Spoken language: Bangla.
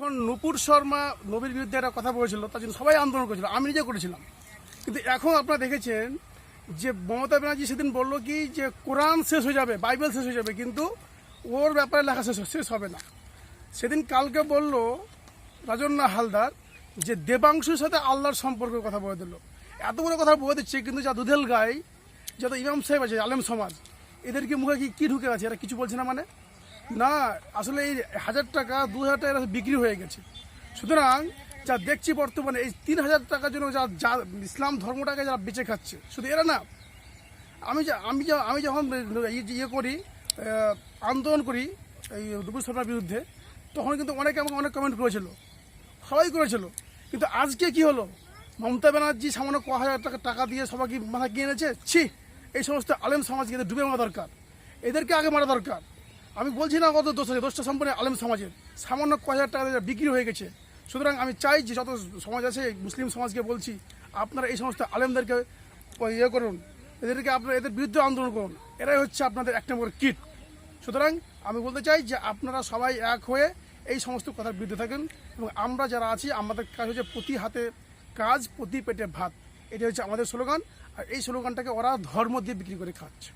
যখন নুপুর শর্মা নবীর বিরুদ্ধে একটা কথা বলেছিল, তার জন্য সবাই আন্দোলন করেছিল, আমি নিজে করেছিলাম। কিন্তু এখন আপনারা দেখেছেন যে মমতা ব্যানার্জি সেদিন বলল কি যে কোরআন শেষ হয়ে যাবে, বাইবেল শেষ হয়ে যাবে, কিন্তু ওর ব্যাপারে লেখা শেষ শেষ হবে না। সেদিন কালকে বলল রাজন্না হালদার যে দেবাংশুর সাথে আল্লাহর সম্পর্কের কথা বলে দিল। এত বড় কথা বলে দিচ্ছে, কিন্তু যা দুধেল গাই, যত ইমাম সাহেব আছে, আলেম সমাজ এদেরকে মুখে কি কি ঢুকে আছে? এরা কিছু বলছে না মানে? না, আসলে এই হাজার টাকা, দু হাজার টাকা বিক্রি হয়ে গেছে। সুতরাং যা দেখছি বর্তমানে, এই তিন হাজার টাকার জন্য যা যা ইসলাম ধর্মটাকে যারা বেঁচে খাচ্ছে, শুধু এরা না, আমি যা আমি যা আমি যখন ইয়ে- করি আন্দোলন করি, এই দুপুর শর্মার বিরুদ্ধে, তখন কিন্তু অনেকে আমাকে অনেক কমেন্ট করেছিল। সবাই করেছিল। কিন্তু আজকে কি হলো? মমতা ব্যানার্জি সামান্য ক হাজার টাকা টাকা দিয়ে সবাইকে মাথা গিয়ে এনেছে ছি! এই সমস্ত আলেম সমাজকে ডুবে মারা দরকার। এদেরকে আগে মারা দরকার। আমি বলছি না কত দোষ আছে, দোষটা সম্পূর্ণ আলেম সমাজের। সামান্য ক হাজার টাকা বিক্রি হয়ে গেছে। সুতরাং আমি চাই যে যত সমাজ আছে, মুসলিম সমাজকে বলছি, আপনারা এই সমস্ত আলেমদেরকে ইয়ে করুন, এদেরকে আপনারা, এদের বিরুদ্ধে আন্দোলন করুন। এরাই হচ্ছে আপনাদের এক নম্বর কিট। সুতরাং আমি বলতে চাই যে আপনারা সবাই এক হয়ে এই সমস্ত কথার বিরুদ্ধে থাকেন এবং আমরা যারা আছি, আমাদের কাজ হচ্ছে প্রতি হাতে কাজ, প্রতি পেটে ভাত। এটা হচ্ছে আমাদের স্লোগান। আর এই স্লোগানটাকে ওরা ধর্ম দিয়ে বিক্রি করে খাচ্ছে।